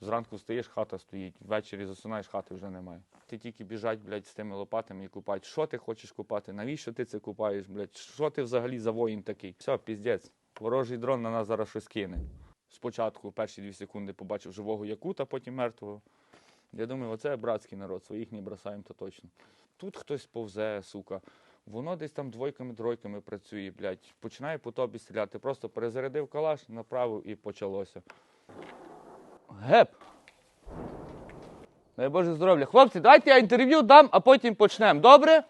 Зранку встаєш, хата стоїть, ввечері засинаєш, хати вже немає. Ти тільки біжать, блядь, з тими лопатами і купають. Що ти хочеш купати? Навіщо ти це купаєш, блядь? Що ти взагалі за воїн такий? Все, піздець. Ворожий дрон на нас зараз щось кине. Спочатку перші дві секунди побачив живого якута, потім мертвого. Я думаю, оце братський народ, своїх не бросаємо, то точно. Тут хтось повзе, сука. Воно десь там двойками-тройками працює, блядь. Починає по тобі стріляти. Просто перезарядив калаш, направив і почалося. Геп! Дай Боже здоров'я. Хлопці, давайте я інтерв'ю дам, а потім почнемо. Добре?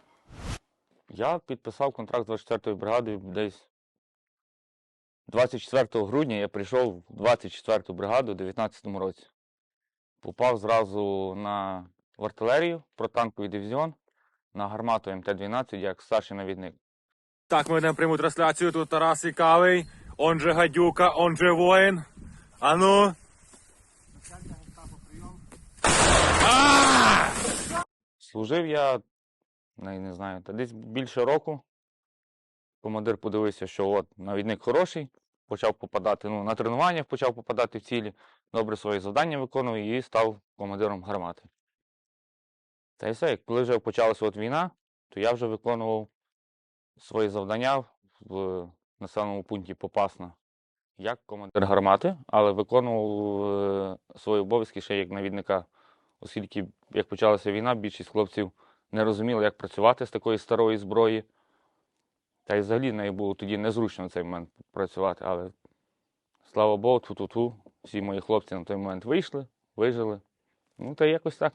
Я підписав контракт 24-ї бригади десь 24 грудня я прийшов в 24-ту бригаду у 19-му році. Попав зразу на в артилерію, протанковий дивізіон, на гармату МТ-12 як старший навідник. Так, ми ведемо пряму трансляцію. Тут Тарас Цікавий, он же Гадюка, он же воїн. Ану. Служив я, не, не знаю, та десь більше року. Командир подивився, що от навідник хороший, почав попадати, ну, на тренуваннях почав попадати в цілі, добре свої завдання виконував і став командиром гармати. Та й все, як коли вже почалася от війна, то я вже виконував свої завдання в населеному пункті Попасна як командир гармати, але виконував е, свої обов'язки ще як навідника, оскільки як почалася війна, більшість хлопців не розуміли, як працювати з такої старої зброї. Та й взагалі нею було тоді незручно в цей момент працювати, але слава Богу, ту-ту-ту, всі мої хлопці на той момент вийшли, вижили. Ну, та якось так.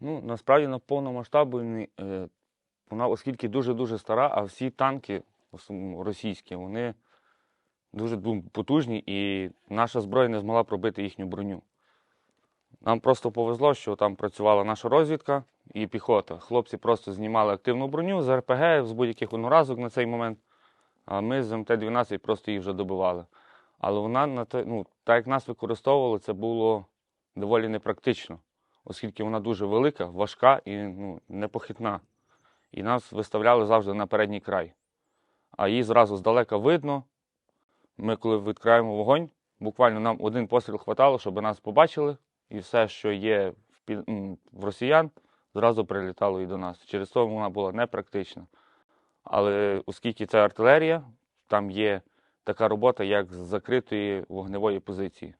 Ну, насправді на повномасштабній, е, вона, оскільки дуже-дуже стара, а всі танки російські, вони дуже потужні, і наша зброя не змогла пробити їхню броню. Нам просто повезло, що там працювала наша розвідка і піхота. Хлопці просто знімали активну броню з РПГ, з будь-яких одноразок на цей момент. А ми з МТ-12 просто їх вже добивали. Але вона на те, ну, так як нас використовували, це було доволі непрактично, оскільки вона дуже велика, важка і ну, непохитна. І нас виставляли завжди на передній край. А її зразу здалека видно. Ми, коли відкриваємо вогонь, буквально нам один постріл хватало, щоб нас побачили, і все, що є в, росіян, зразу прилітало і до нас. Через то вона була непрактична. Але оскільки це артилерія, там є така робота, як з закритої вогневої позиції.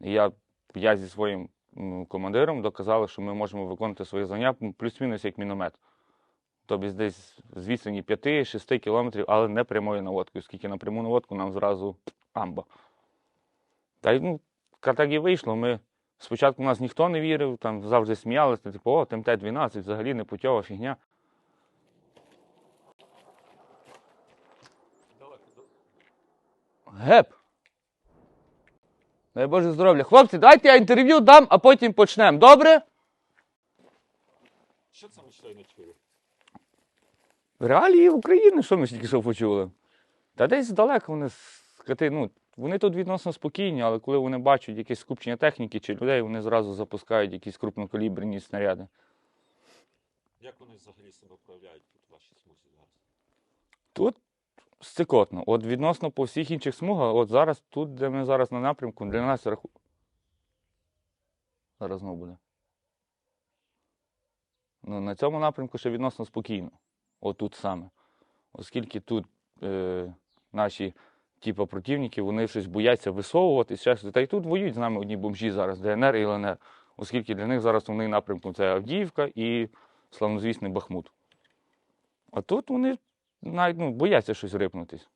І я, я зі своїм командиром доказали, що ми можемо виконувати свої завдання плюс-мінус як міномет. Тобто десь з відстані 5-6 кілометрів, але не прямою наводкою, оскільки на пряму наводку нам зразу амба. Та й ну, так і вийшло. Ми спочатку нас ніхто не вірив, там завжди сміялися, типу, о, ТМТ-12 взагалі не путьова фігня. Геп! Дай Боже здоров'я. Хлопці, давайте я інтерв'ю дам, а потім почнемо. Добре? Що це ми щойно чули? Реалії України, що ми ж тільки що почули? Та десь здалека вони скати, ну, вони тут відносно спокійні, але коли вони бачать якесь скупчення техніки чи людей, вони зразу запускають якісь крупнокаліберні снаряди. Як вони взагалі себе проявляють тут в вашій смузі зараз? Тут стикотно. От відносно по всіх інших смугах, от зараз, тут, де ми зараз на напрямку, для нас раху. Зараз знову буде. Ну, на цьому напрямку ще відносно спокійно. Отут саме. Оскільки тут е, наші типу, противники, вони щось бояться щось. Та й тут воюють з нами одні бомжі зараз, ДНР і ЛНР. Оскільки для них зараз основний напрямку це Авдіївка і славнозвісний Бахмут. А тут вони навіть ну, бояться щось рипнутись.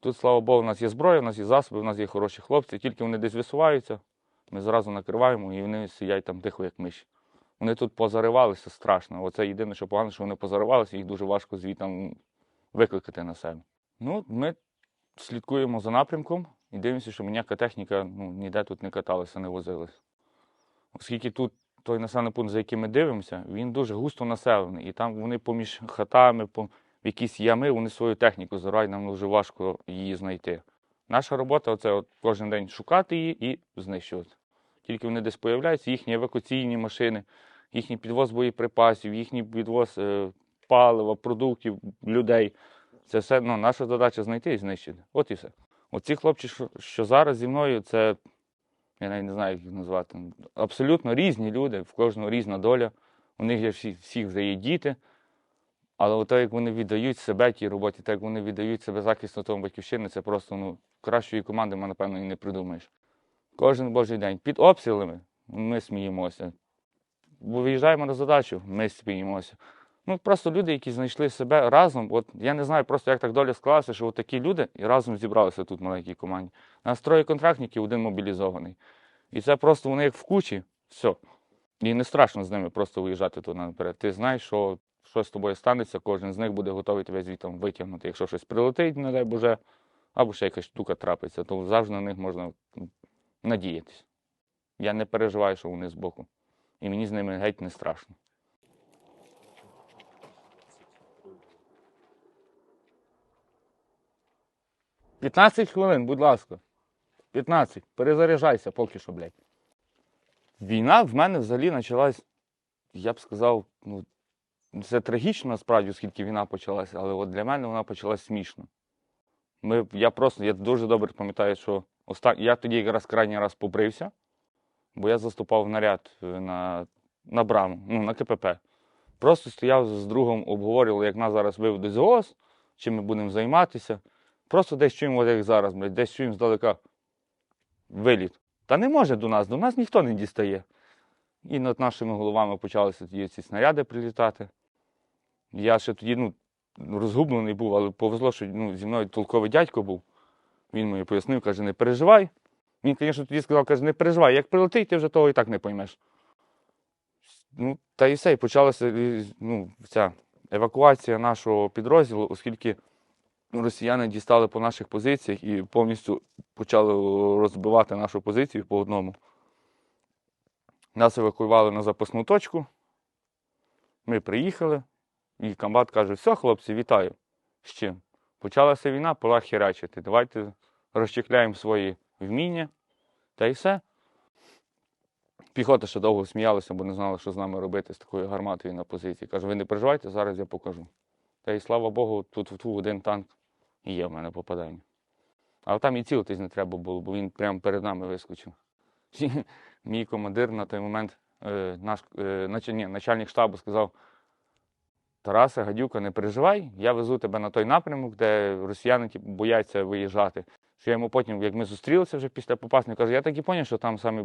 Тут, слава Богу, у нас є зброя, у нас є засоби, у нас є хороші хлопці. Тільки вони десь висуваються, ми зразу накриваємо і вони сидять там тихо, як миші. Вони тут позаривалися страшно. Оце єдине, що погано, що вони позаривалися, їх дуже важко звідти викликати на себе. Ну, ми слідкуємо за напрямком і дивимося, що ніяка техніка ну, ніде тут не каталася, не возилась. Оскільки тут той населений пункт, за яким ми дивимося, він дуже густо населений. І там вони поміж хатами, в якісь ями, вони свою техніку зирають, нам дуже важко її знайти. Наша робота це от кожен день шукати її і знищувати. Тільки вони десь появляються, їхні евакуаційні машини, їхній підвоз боєприпасів, їхній підвоз е, палива, продуктів, людей. Це все ну, наша задача знайти і знищити. От і все. Оці хлопці, що, що зараз зі мною, це Я навіть не знаю, як їх назвати. Абсолютно різні люди, в кожного різна доля. У них є всі, всіх вже є діти. Але те, як вони віддають себе тій роботі, те, як вони віддають себе захисту тому батьківщини, це просто ну, кращої команди, ми, напевно, і не придумаєш. Кожен божий день. Під обстрілами ми сміємося. Виїжджаємо на задачу, ми сміємося. Ну, просто люди, які знайшли себе разом. От я не знаю просто, як так доля склалася, що от такі люди і разом зібралися тут в маленькій команді. Нас троє контрактників, один мобілізований. І це просто вони як в кучі, все. І не страшно з ними просто виїжджати туди наперед. Ти знаєш, що щось з тобою станеться, кожен з них буде готовий тебе звідти витягнути. Якщо щось прилетить, не дай Боже, або ще якась штука трапиться, то завжди на них можна м, надіятися. Я не переживаю, що вони збоку. І мені з ними геть не страшно. П'ятнадцять хвилин, будь ласка. 15. Перезаряджайся поки що, блядь. Війна в мене взагалі почалась, я б сказав, ну, це трагічно насправді, оскільки війна почалася, але от для мене вона почалась смішно. Ми, я просто, я дуже добре пам'ятаю, що оста... я тоді якраз крайній раз побрився, бо я заступав в наряд е, на, на браму, ну, на КПП. Просто стояв з другом, обговорювали, як нас зараз виведуть з ООС, чим ми будемо займатися. Просто десь чуємо, от як зараз, блядь, десь чуємо здалека виліт. Та не може до нас, до нас ніхто не дістає. І над нашими головами почалися тоді ці снаряди прилітати. Я ще тоді ну, розгублений був, але повезло, що ну, зі мною толковий дядько був. Він мені пояснив, каже, не переживай. Він, звісно, тоді сказав, каже, не переживай, як прилетить, ти вже того і так не поймеш. Ну, та і все, і почалася ну, ця евакуація нашого підрозділу, оскільки росіяни дістали по наших позиціях і повністю почали розбивати нашу позицію по одному. Нас евакуювали на запасну точку. Ми приїхали, і комбат каже: все, хлопці, вітаю. З чим? Почалася війна, пора херачити. Давайте розчехляємо свої вміння. Та й все. Піхота ще довго сміялася, бо не знала, що з нами робити з такою гарматою на позиції. Каже, ви не переживайте, зараз я покажу. Та й слава Богу, тут в один танк і є в мене попадання. Але там і цілитись не треба було, бо він прямо перед нами вискочив. Мій командир на той момент, е, наш е, нач- ні, начальник штабу сказав: Тарасе, гадюка, не переживай, я везу тебе на той напрямок, де росіяни типу, бояться виїжджати. Що я йому потім, як ми зустрілися вже після попасної, кажу, я так і зрозумів, що там самі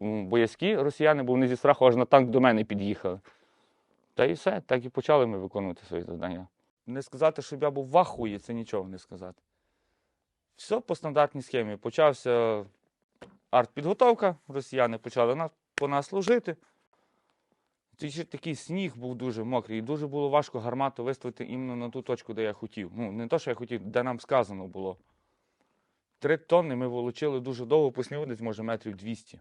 боязкі росіяни, бо вони зі страху аж на танк до мене під'їхали. Та і все, так і почали ми виконувати свої завдання. Не сказати, щоб я був в ахуї, це нічого не сказати. Все по стандартній схемі. Почався артпідготовка, росіяни почали по нас служити. Такий сніг був дуже мокрий, і дуже було важко гармату виставити іменно на ту точку, де я хотів. Ну, не те, що я хотів, де нам сказано було. Три тонни ми волочили дуже довго по снігу, десь може метрів 200.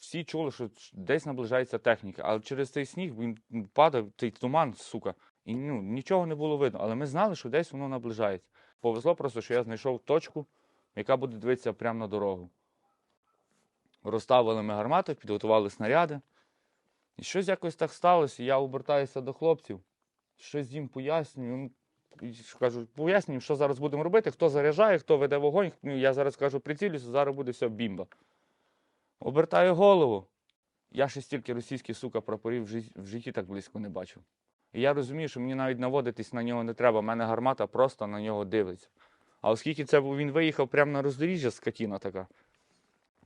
Всі чули, що десь наближається техніка, але через цей сніг він падав, цей туман, сука, і ну, нічого не було видно. Але ми знали, що десь воно наближається. Повезло просто, що я знайшов точку, яка буде дивитися прямо на дорогу. Розставили ми гармати, підготували снаряди. І щось якось так сталося. Я обертаюся до хлопців, щось їм пояснюю. ну, Кажу, пояснюю, що зараз будемо робити, хто заряджає, хто веде вогонь. Ну, я зараз кажу, прицілюся, зараз буде все бімба. Обертаю голову. Я ще стільки російських сука прапорів в житті так близько не бачив. І я розумію, що мені навіть наводитись на нього не треба. У мене гармата просто на нього дивиться. А оскільки це він виїхав прямо на роздоріжжя, скотіна така,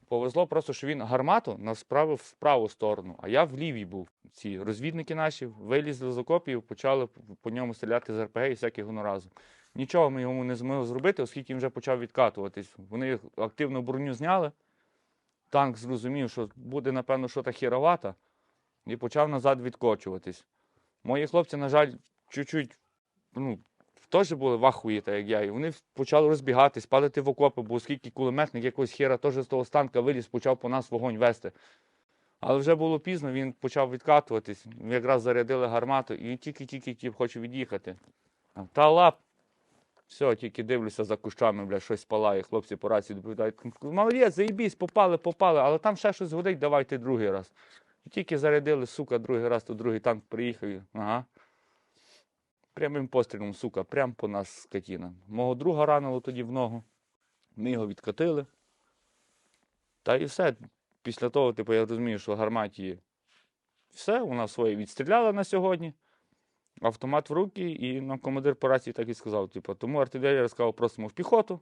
повезло просто, що він гармату насправив в праву сторону, а я в лівій був. Ці розвідники наші вилізли з окопів, почали по ньому стріляти з РПГ і всяких разу. Нічого ми йому не змогли зробити, оскільки він вже почав відкатуватись. Вони активну броню зняли. Танк зрозумів, що буде, напевно, що та хіровата, і почав назад відкочуватись. Мої хлопці, на жаль, чуть-чуть ну, теж були в ахуї, так як я. І вони почали розбігатись, падати в окопи, бо оскільки кулеметник якогось хера теж з того станка виліз, почав по нас вогонь вести. Але вже було пізно, він почав відкатуватись. Якраз зарядили гармату і тільки-тільки тіп хоче від'їхати. Та лап. Все, тільки дивлюся за кущами, бля, щось палає. Хлопці по рації доповідають. Молодець, заїбісь, попали, попали, але там ще щось годить, давайте другий раз. Тільки зарядили, сука, другий раз, то другий танк приїхав. Ага. Прямим пострілом, сука, прям по нас скотіна. Мого друга ранило тоді в ногу. Ми його відкатили. Та і все. Після того, типу, я розумію, що гарматі все, вона своє відстріляла на сьогодні. Автомат в руки, і нам командир по рації так і сказав: типу, тому артилерія сказав, просимо в піхоту.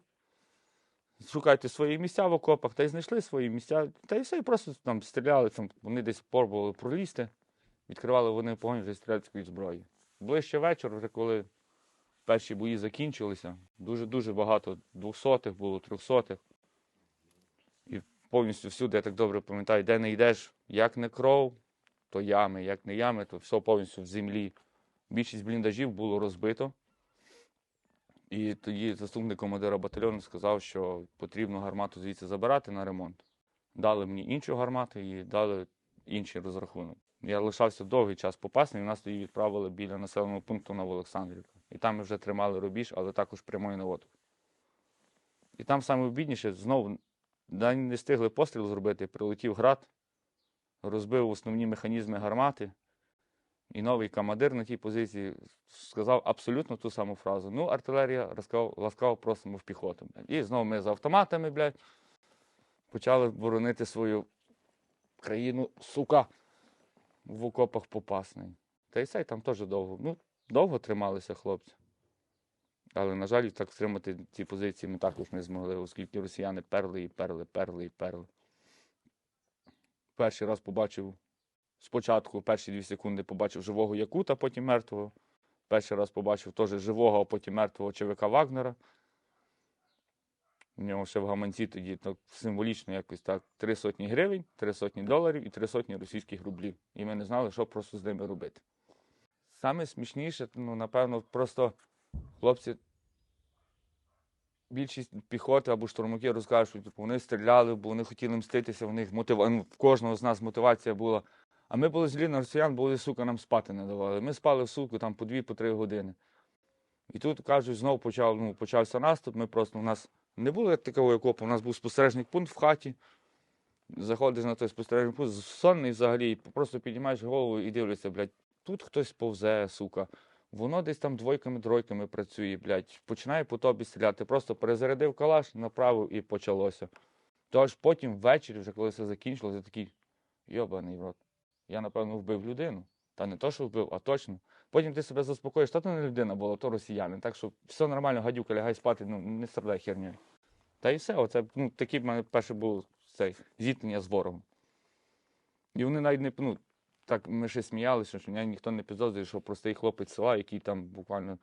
Шукайте свої місця в окопах, та й знайшли свої місця. Та й все, і просто там стріляли, там, вони десь пробували пролізти, відкривали вони вогонь вже стрілецької зброї. Ближче вечір, вже коли перші бої закінчилися, дуже-дуже багато двохсотих було, трьохсотих. І повністю всюди, я так добре пам'ятаю, де не йдеш, як не кров, то ями, як не ями, то все повністю в землі. Більшість бліндажів було розбито. І тоді заступник командира батальйону сказав, що потрібно гармату звідси забирати на ремонт. Дали мені іншу гармату і дали інший розрахунок. Я лишався довгий час попасний, і нас тоді відправили біля населеного пункту Новоолександрівка. І там ми вже тримали рубіж, але також прямою наводку. І там саме обідніше, знову не встигли постріл зробити, прилетів град, розбив основні механізми гармати. І новий командир на тій позиції сказав абсолютно ту саму фразу. Ну, артилерія ласкаво просимо в піхоту. блядь. І знову ми з автоматами, блядь, почали боронити свою країну, сука, в окопах попасний. Та й цей там теж довго. Ну, довго трималися хлопці. Але, на жаль, так стримати ці позиції ми також не змогли, оскільки росіяни перли і перли, перли і перли. Перший раз побачив спочатку, перші дві секунди побачив живого Якута, потім мертвого. Перший раз побачив теж живого, а потім мертвого ЧВК Вагнера. У нього ще в гаманці тоді так, символічно якось так три сотні гривень, три сотні доларів і три сотні російських рублів. І ми не знали, що просто з ними робити. Саме смішніше, ну, напевно, просто хлопці, більшість піхоти або штурмаки розкажуть, що вони стріляли, бо вони хотіли мститися, в них мотива... ну, в кожного з нас мотивація була. А ми були злі на росіян, вони, сука, нам спати не давали. Ми спали в суку там по дві, по три години. І тут, кажуть, знову почав, ну, почався наступ. Ми просто у нас не було такого окопу, у нас був спостережний пункт в хаті. Заходиш на той спостережний пункт, сонний взагалі, просто піднімаєш голову і дивишся, блядь, тут хтось повзе, сука. Воно десь там двойками-тройками працює, блядь, починає по тобі стріляти. Просто перезарядив калаш, направив і почалося. Тож потім ввечері, вже коли все закінчилося, такий, йобаний в рот. Я, напевно, вбив людину. Та не то, що вбив, а точно. Потім ти себе заспокоїш, та то не людина була, то росіянин. Так що все нормально, гадюка, лягай спати, ну не страдай херню. Та і все, оце ну, такі в мене перше було цей, зіткнення з ворогом. І вони навіть не ну, так ми ще сміялися, що мене ніхто не підозрює, що простий хлопець села, який там буквально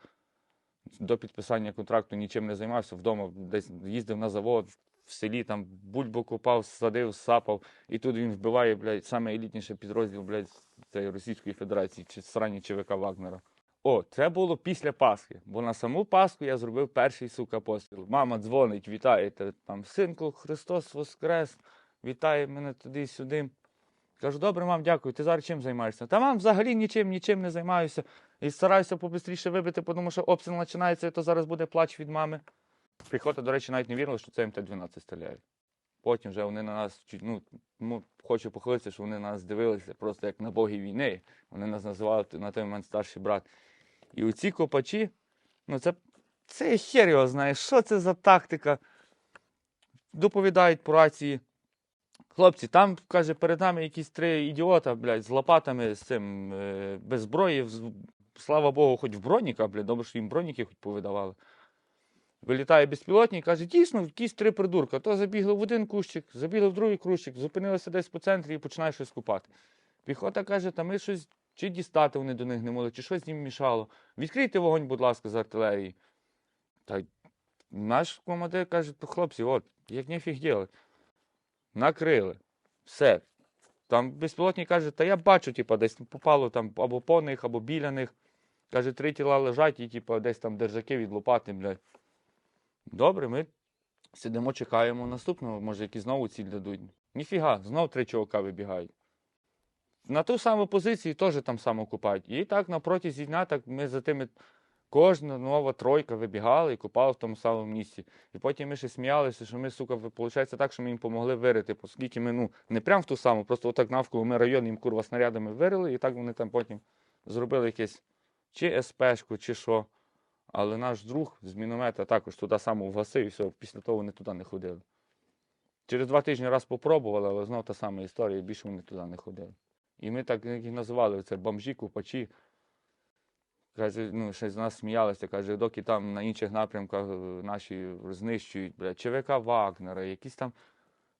до підписання контракту нічим не займався, вдома десь їздив на завод, в селі там бульбу купав, садив, сапав, і тут він вбиває, блядь, саме елітніший підрозділ, блядь, цієї Російської Федерації, чи срані ЧВК Вагнера. О, це було після Пасхи, бо на саму Пасху я зробив перший сука постріл. Мама дзвонить, вітає там, синку, Христос Воскрес, вітає мене туди-сюди. Кажу, добре, мам, дякую. Ти зараз чим займаєшся? Та мам, взагалі нічим, нічим не займаюся. І стараюся побистріше вибити, тому що обстріл починається, і то зараз буде плач від мами. Піхота, до речі, навіть не вірила, що це МТ-12 стріляє. Потім вже вони на нас ну, ну, хочу похвалитися, що вони на нас дивилися просто як на боги війни. Вони нас називали на той момент старший брат. І оці копачі, ну це, це хер його знає, що це за тактика. Доповідають по рації. Хлопці, там, каже, перед нами якісь три ідіота, блядь, з лопатами, з цим, е, без зброї. Слава Богу, хоч в броніка, блядь, добре, що їм броніки хоч повидавали. Вилітає безпілотник і каже, дійсно, якісь три придурка. То забігли в один кущик, забігли в другий кущик, зупинилися десь по центрі і починає щось купати. Піхота каже, та ми щось чи дістати вони до них не могли, чи щось їм мішало. Відкрийте вогонь, будь ласка, з артилерії. Та наш командир каже, то хлопці, от, як нефіг ділать. Накрили. Все. Там безпілотник каже, та я бачу, типу, десь попало там або по них, або біля них. Каже, три тіла лежать і типу, десь там держаки від лопати, блядь. Добре, ми сидимо, чекаємо наступного, може, які знову ціль дадуть. Ніфіга, знов три чувака вибігають. На ту саму позицію теж там само купають. І так на протязі дня так ми за тими кожна нова тройка вибігала і купала в тому самому місці. І потім ми ще сміялися, що ми, сука, виходить так, що ми їм допомогли вирити, оскільки ми ну, не прямо в ту саму, просто отак навколо ми район їм курва снарядами вирили, і так вони там потім зробили якесь чи СПшку, чи що. Але наш друг з міномета також туди само вгасив, і все, після того вони туди не ходили. Через два тижні раз попробували, але знов та сама історія, більше вони туди не ходили. І ми так їх називали це бомжі, купачі. Каже, ну, ще з нас сміялися, каже, доки там на інших напрямках е, наші знищують, бля, ЧВК Вагнера, якісь там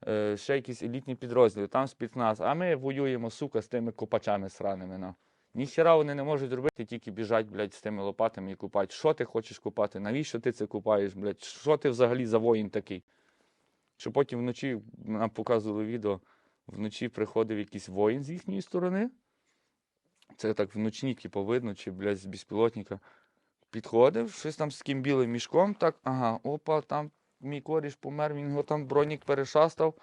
е, ще якісь елітні підрозділи, там спецназ, а ми воюємо, сука, з тими копачами сраними. Ну. Ніхера вони не можуть робити, тільки біжать, блядь, з тими лопатами і купати. Що ти хочеш купати? Навіщо ти це купаєш, блядь? Що ти взагалі за воїн такий? Що потім вночі нам показували відео, вночі приходив якийсь воїн з їхньої сторони. Це так вночні, типу, видно, чи, блядь, з безпілотника. Підходив, щось там з ким білим мішком, так, ага, опа, там мій коріш помер, він його там бронік перешастав,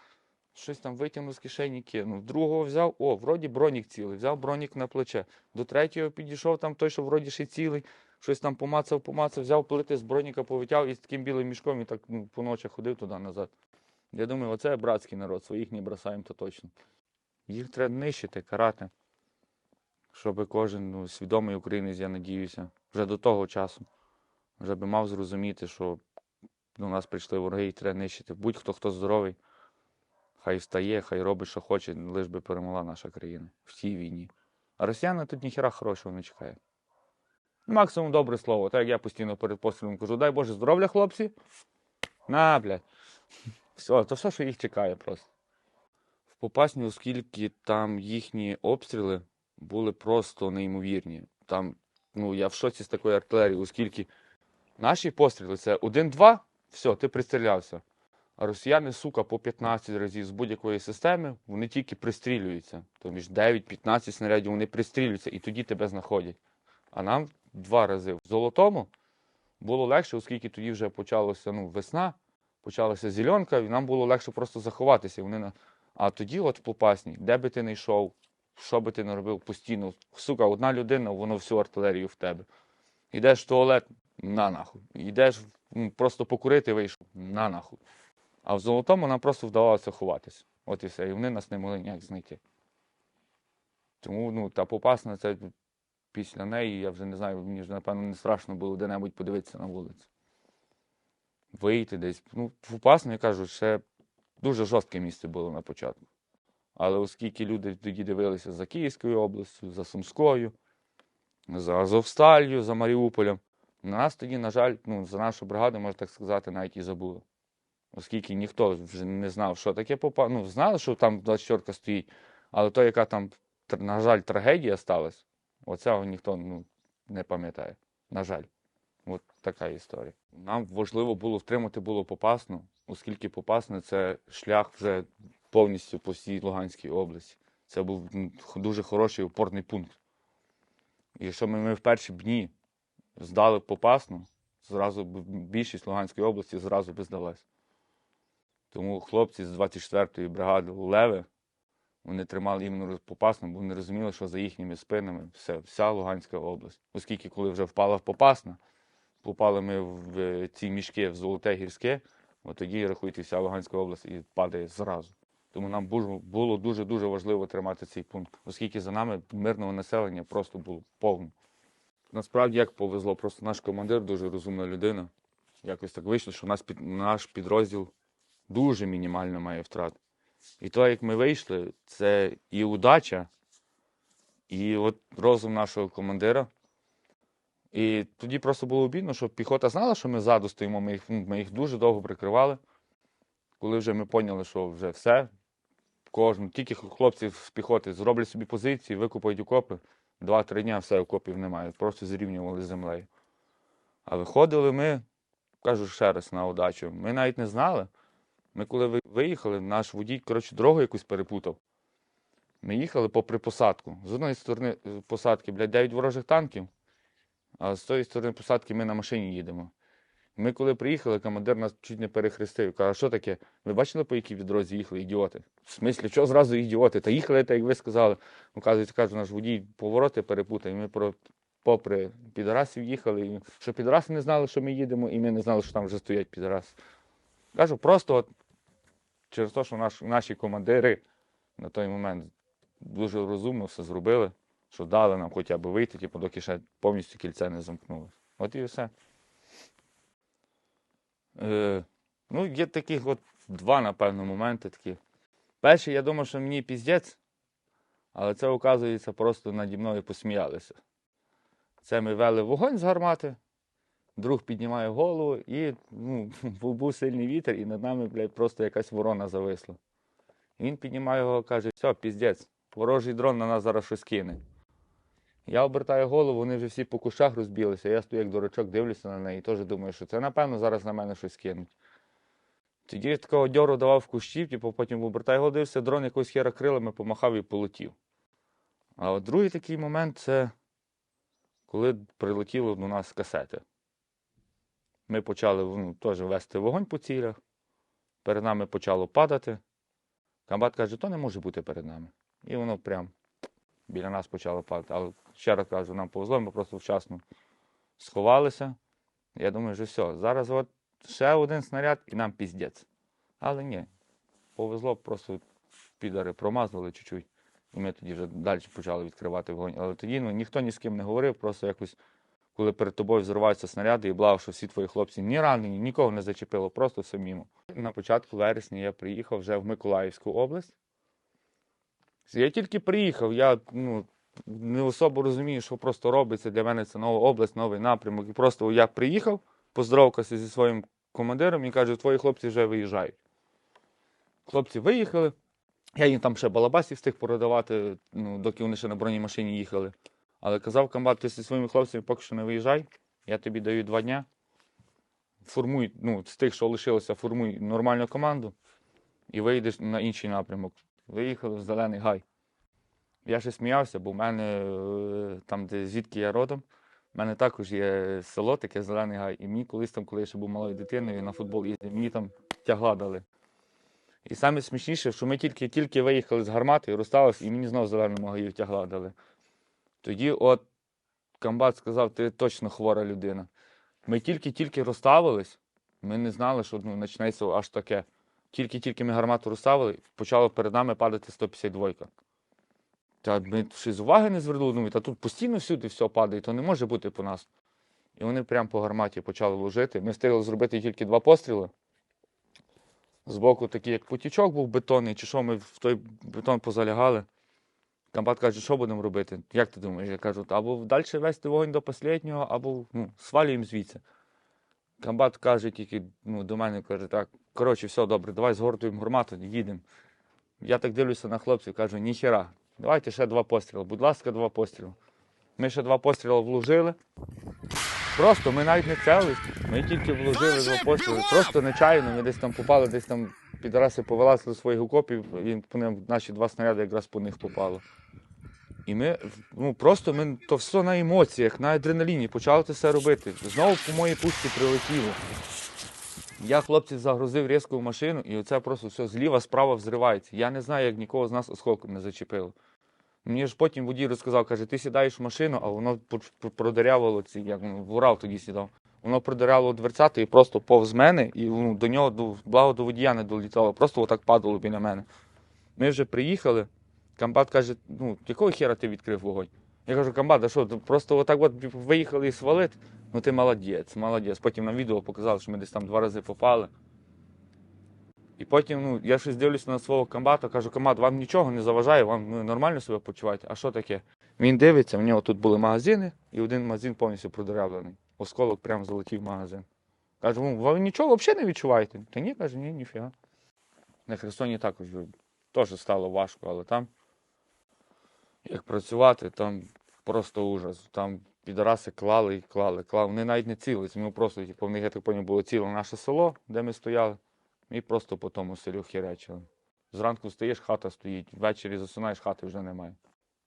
щось там витягнув з кишені, кинув. Другого взяв, о, вроді бронік цілий, взяв бронік на плече. До третього підійшов там той, що вроді ще цілий, щось там помацав, помацав, взяв плити з броніка, повитяв і з таким білим мішком і так ну, по ночах ходив туди-назад. Я думаю, оце братський народ, своїх не бросаємо, то точно. Їх треба нищити, карати. Щоб кожен ну, свідомий українець, я надіюся, вже до того часу, вже би мав зрозуміти, що до нас прийшли вороги і треба нищити. Будь-хто, хто здоровий, хай встає, хай робить, що хоче, лиш би перемогла наша країна в цій війні. А росіяни тут ніхіра хорошого не чекають. Максимум добре слово. Так як я постійно перед пострілом кажу, дай Боже здоров'я, хлопці. На, блядь. Все, то все, що їх чекає просто. В Попасні, оскільки там їхні обстріли були просто неймовірні. Там, ну, я в шоці з такої артилерії, оскільки наші постріли це один-два, все, ти пристрілявся. Росіяни, сука, по 15 разів з будь-якої системи вони тільки пристрілюються. Тобто 9-15 снарядів вони пристрілюються і тоді тебе знаходять. А нам два рази. В золотому було легше, оскільки тоді вже почалася ну, весна, почалася зеленка, і нам було легше просто заховатися. Вони на... А тоді, от в Попасній, де би ти не йшов, що би ти не робив постійно, сука, одна людина, воно всю артилерію в тебе. Йдеш в туалет, на нахуй. Йдеш просто покурити вийшов, на нахуй. А в золотому нам просто вдавалося ховатися. От і все. І вони нас не могли ніяк знайти. Тому ну, та попасна, це після неї, я вже не знаю, мені ж, напевно, не страшно було де-небудь подивитися на вулицю. Вийти десь. Ну, попасна, я кажу, ще дуже жорстке місце було на початку. Але оскільки люди тоді дивилися за Київською областю, за Сумською, за Азовсталью, за Маріуполем, на нас тоді, на жаль, ну, за нашу бригаду, можна так сказати, навіть і забули. Оскільки ніхто вже не знав, що таке попа. Ну, знали, що там 24 стоїть, але то, яка там, на жаль, трагедія сталася, оцього ніхто ну, не пам'ятає. На жаль. От така історія. Нам важливо було втримати було Попасну, оскільки Попасне це шлях вже повністю по всій Луганській області. Це був дуже хороший опорний пункт. І якщо ми, ми в перші дні здали Попасну, зразу більшість Луганської області зразу би здалась. Тому хлопці з 24-ї бригади Леви, вони тримали іменно Попасну, бо вони розуміли, що за їхніми спинами все, вся Луганська область. Оскільки коли вже впала в Попасна, попали ми в ці мішки в Золоте Гірське, от тоді, рахуйте, вся Луганська область і падає зразу. Тому нам було дуже-дуже важливо тримати цей пункт, оскільки за нами мирного населення просто було повно. Насправді, як повезло, просто наш командир дуже розумна людина. Якось так вийшло, що наш, наш підрозділ дуже мінімально має втрат. І то, як ми вийшли, це і удача, і от розум нашого командира. І тоді просто було обідно, що піхота знала, що ми ззаду стоїмо, ми їх, ну, ми їх дуже довго прикривали. Коли вже ми поняли, що вже все, кожен, тільки хлопці з піхоти зроблять собі позиції, викопають окопи, два-три дня все, окопів немає, просто зрівнювали з землею. А виходили ми, кажу ще раз на удачу, ми навіть не знали. Ми коли виїхали, наш водій, коротше, дорогу якусь перепутав. Ми їхали попри посадку. З одної сторони е, посадки, блядь, 9 ворожих танків, а з тої сторони посадки ми на машині їдемо. Ми коли приїхали, командир нас чуть не перехрестив. Каже, що таке? Ви бачили, по якій відрозі їхали, ідіоти? В смислі, що зразу ідіоти? Та їхали, так як ви сказали. Оказується, каже, наш водій повороти перепутав, і ми про, попри підарасів їхали. І що підараси не знали, що ми їдемо, і ми не знали, що там вже стоять підараси. Кажу, просто от через те, що наш, наші командири на той момент дуже розумно все зробили, що дали нам хоча б вийти, типу, доки ще повністю кільце не замкнулося. От і все. Е, ну, є таких от два, напевно, моменти такі. Перший, я думав, що мені піздець, але це, оказується, просто наді мною посміялися. Це ми вели вогонь з гармати, друг піднімає голову, і ну, був, сильний вітер, і над нами, блядь, просто якась ворона зависла. Він піднімає його, каже, все, піздець, ворожий дрон на нас зараз щось кине. Я обертаю голову, вони вже всі по кущах розбілися. Я стою як дурачок, дивлюся на неї і теж думаю, що це, напевно, зараз на мене щось кинуть. Тоді я такого дьору давав в кущі, типу, потім обертаю голову, дивився, дрон якось хера крилами помахав і полетів. А от другий такий момент це коли прилетіли до нас касети. Ми почали ну, теж вести вогонь по цілях, перед нами почало падати. Комбат каже, то не може бути перед нами. І воно прям біля нас почало падати. Але ще раз кажу, нам повезло, ми просто вчасно сховалися. Я думаю, що все, зараз от ще один снаряд і нам піздець. Але ні, повезло, просто підари промазали чуть-чуть. І ми тоді вже далі почали відкривати вогонь. Але тоді ну, ніхто ні з ким не говорив, просто якось, коли перед тобою взриваються снаряди і блав, що всі твої хлопці ні ранені, нікого не зачепило, просто все мімо. На початку вересня я приїхав вже в Миколаївську область. Я тільки приїхав, я ну, не особо розумію, що просто робиться. Для мене це нова область, новий напрямок. І просто я приїхав, поздоровкався зі своїм командиром і кажу, твої хлопці вже виїжджають. Хлопці виїхали. Я їм там ще балабасів встиг продавати, ну, доки вони ще на бронемашині їхали. Але казав комбат, ти зі своїми хлопцями поки що не виїжджай, я тобі даю два дня. Формуй, ну, з тих, що лишилося, формуй нормальну команду і вийдеш на інший напрямок. Виїхали в Зелений Гай. Я ще сміявся, бо в мене е, там, де звідки я родом, в мене також є село, таке Зелений Гай. І мені колись там, коли я ще був малою дитиною на футбол їздив, мені там тягла дали. І саме смішніше, що ми тільки, тільки виїхали з гармати, розсталися, і мені знову зеленому гаю тягла дали. Тоді от комбат сказав, ти точно хвора людина. Ми тільки-тільки розставились, ми не знали, що ну, почнеться аж таке. Тільки-тільки ми гармату розставили, почало перед нами падати 152. Та ми щось уваги не звернули, думаю, та тут постійно всюди все падає, то не може бути по нас. І вони прямо по гарматі почали ложити. Ми встигли зробити тільки два постріли. Збоку такий, як потічок був бетонний, чи що ми в той бетон позалягали. Комбат каже, що будемо робити? Як ти думаєш? Я кажу, або далі вести вогонь до останнього, або ну, свалюємо звідси. Комбат каже тільки ну, до мене, каже, так, коротше, все добре, давай згортуємо гармату, їдемо. Я так дивлюся на хлопців, кажу, ніхера, давайте ще два постріли. Будь ласка, два постріли. Ми ще два постріли влужили. Просто ми навіть не целились, ми тільки вложили два постріли. Просто нечайно, ми десь там попали, десь там підраси повилазили своїх окопів, і по ним наші два снаряди якраз по них попало. І ми ну, просто ми то все на емоціях, на адреналіні почали це все робити. Знову по моїй пушці прилетіло. Я хлопців загрузив різко в машину, і оце просто все зліва, справа взривається. Я не знаю, як нікого з нас осколком не зачепило. Мені ж потім водій розказав, каже, ти сідаєш в машину, а воно пр- пр- ці, як ну, в Урал тоді сідав. Воно продиряло дверцята і просто повз мене, і ну, до нього, до, благо до водія не долітало, просто отак падало біля мене. Ми вже приїхали. Комбат каже, ну, якого хера ти відкрив вогонь? Я кажу, комбат, а що, просто отак от виїхали і свалити? Ну ти молодець, молодець. Потім на відео показали, що ми десь там два рази попали. І потім, ну, я щось дивлюся на свого комбата, кажу, комбат, вам нічого не заважає, вам ну, нормально себе почуваєте? А що таке? Він дивиться, в нього тут були магазини, і один магазин повністю продерявлений. Осколок прямо залетів в магазин. Кажу, ну, ви нічого взагалі не відчуваєте? Та ні, каже, ні, ніфіга. На Херсоні також теж стало важко, але там, як працювати, там просто ужас. Там підараси клали і клали, клали. Вони навіть не цілились. Ми просто, типу, в них, я так поняв, було ціле наше село, де ми стояли, і просто по тому селю хіречили. Зранку встаєш, хата стоїть, ввечері засинаєш, хати вже немає.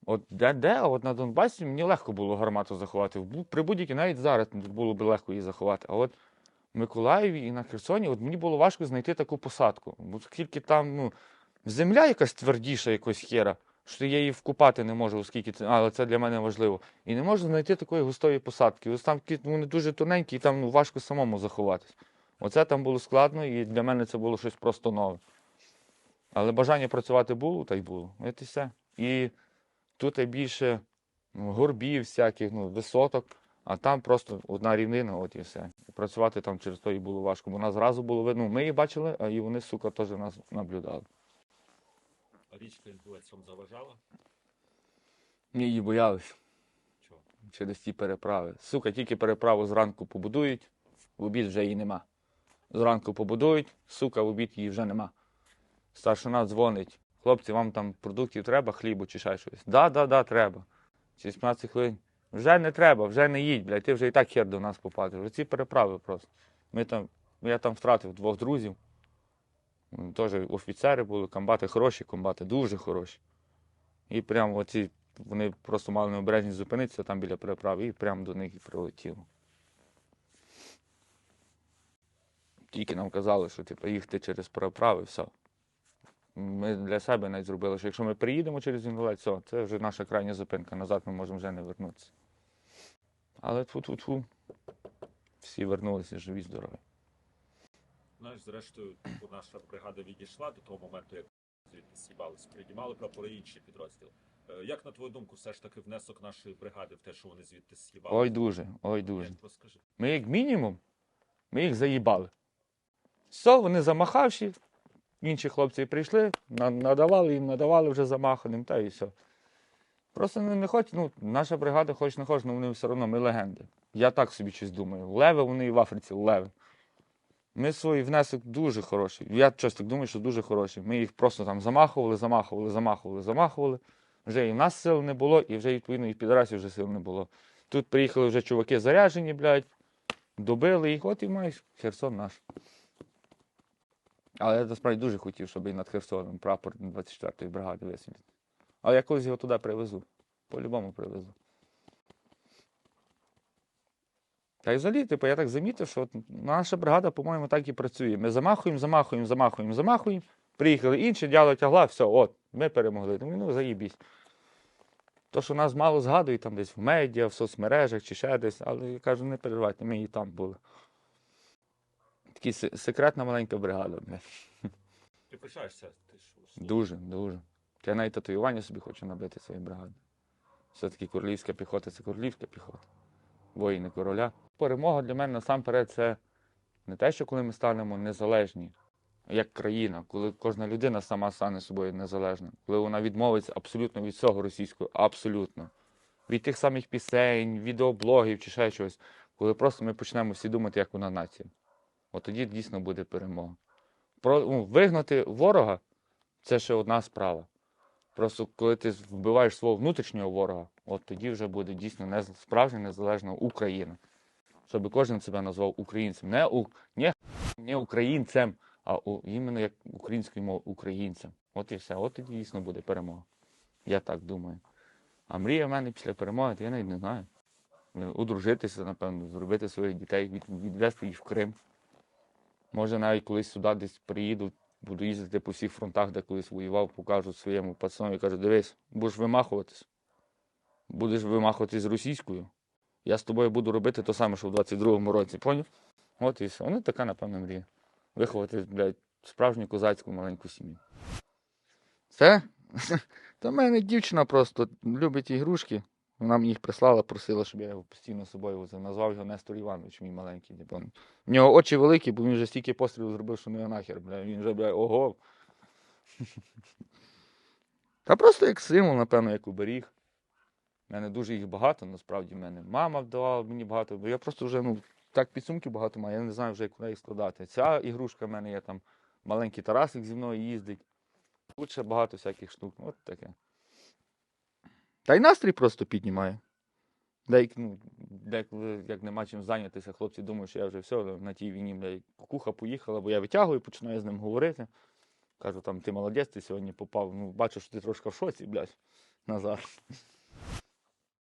От де, де, а от на Донбасі мені легко було гармату заховати. При будь-якій навіть зараз було б легко її заховати. А от в Миколаєві і на Херсоні от мені було важко знайти таку посадку. Бо скільки там, ну, земля якась твердіша, якось хера, що я її вкупати не можу, оскільки це, але це для мене важливо. І не можу знайти такої густої посадки. Ось там вони дуже тоненькі, і там ну, важко самому заховатись. Оце там було складно, і для мене це було щось просто нове. Але бажання працювати було, та й було. От і все. І тут більше ну, горбів всяких, ну, висоток, а там просто одна рівнина, от і все. працювати там через то і було важко. Бо нас зразу було видно, ну, ми їх бачили, а і вони, сука, теж нас наблюдали. А річка вам заважала? Ми її боялись Чого? через ті переправи. Сука, тільки переправу зранку побудують, в обід вже її нема. Зранку побудують, сука, в обід її вже нема. Старшина дзвонить. Хлопці, вам там продуктів треба, хлібу чи ще щось. Да, да, да, треба. Через 15 хвилин. Вже не треба, вже не їдь, блядь, ти вже і так хер до нас попадеш. Оці переправи просто. Ми там, я там втратив двох друзів. Теж офіцери були, комбати хороші, комбати дуже хороші. І прямо оці, вони просто мали необережність зупинитися там біля переправи і прямо до них і прилетіло. Тільки нам казали, що типу, їхати через переправи, все. Ми для себе навіть зробили, що якщо ми приїдемо через Інгулець, все, це вже наша крайня зупинка. Назад ми можемо вже не вернутися. Але тфу-тфу-тфу. Всі вернулися живі, здорові. Знаєш, зрештою, типу, наша бригада відійшла до того моменту, як звідти сібалися, приймали прапори інші підрозділи. Е, Як на твою думку, все ж таки внесок нашої бригади в те, що вони звідти з'їбали? Ой, дуже, ой, дуже. Ми як мінімум, ми їх заїбали. Все, вони замахавші, інші хлопці прийшли, надавали їм, надавали вже замаханим, та і все. Просто не, не хоч, ну, наша бригада, хоч не хоч, але вони все одно, ми легенди. Я так собі щось думаю. Леви вони і в Африці леви. Ми свій внесок дуже хороший. Я щось так думаю, що дуже хороший. Ми їх просто там замахували, замахували, замахували, замахували. Вже і в нас сил не було, і вже відповідно і в підрасі вже сил не було. Тут приїхали вже чуваки заряджені, блядь, добили їх, от і маєш Херсон наш. Але я насправді дуже хотів, щоб і над Херсоном прапор 24-ї бригади висвітити. Але я колись його туди привезу. По-любому привезу. Та й взагалі, типу, я так замітив, що от наша бригада, по-моєму, так і працює. Ми замахуємо, замахуємо, замахуємо, замахуємо. Приїхали інші, дяло тягла, все, от, ми перемогли. Ну заїбісь. То, що нас мало згадують там десь в медіа, в соцмережах чи ще десь, але я кажу, не переживайте, ми і там були. Така секретна маленька бригада. Ти пишаєшся, ти що? Дуже, дуже. Я навіть татуювання собі хочу набити своєї бригади. Все-таки королівська піхота це королівська піхота. Воїни короля. Перемога для мене насамперед це не те, що коли ми станемо незалежні, як країна, коли кожна людина сама стане собою незалежна, коли вона відмовиться абсолютно від всього російського, абсолютно. Від тих самих пісень, відеоблогів чи ще чогось, коли просто ми почнемо всі думати, як вона нація. От тоді дійсно буде перемога. Про, ну, вигнати ворога це ще одна справа. Просто коли ти вбиваєш свого внутрішнього ворога, от тоді вже буде дійсно нез... справжня незалежна Україна. Щоб кожен себе назвав українцем. Не, у... не, не українцем, а у... іменно як українською мовою українцем. От і все. От тоді дійсно буде перемога. Я так думаю. А мрія в мене після перемоги, то я навіть не знаю. Одружитися, напевно, зробити своїх дітей, від... відвести їх в Крим. Може, навіть колись сюди десь приїду, буду їздити по всіх фронтах, де колись воював, покажу своєму пацану і кажу, дивись, будеш вимахуватись. Будеш вимахуватись з російською. Я з тобою буду робити те саме, що в 22-му році, поняв? От і все. Вони така, напевно, мрія. Виховати, блядь, справжню козацьку маленьку сім'ю. Це? Та в мене дівчина просто любить ігрушки. Вона мені їх прислала, просила, щоб я його постійно з собою возив. Назвав його Нестор Іванович, мій маленький. Типу. В нього очі великі, бо він вже стільки пострілів зробив, що не нахер, бля. Він вже, бля, ого. Та просто як символ, напевно, як оберіг. У мене дуже їх багато, насправді в мене мама вдавала мені багато, бо я просто вже, ну, так підсумки багато маю, я не знаю вже, куди їх складати. Ця ігрушка в мене є там маленький Тарасик зі мною їздить. Ще багато всяких штук. От таке. Та й настрій просто піднімає. Деякі, ну, деколи, як нема чим зайнятися, хлопці думають, що я вже все, на тій війні, блядь, кукуха поїхала, бо я витягую, починаю з ним говорити. Кажу, там, ти молодець, ти сьогодні попав. Ну, бачу, що ти трошки в шоці, блядь, назад.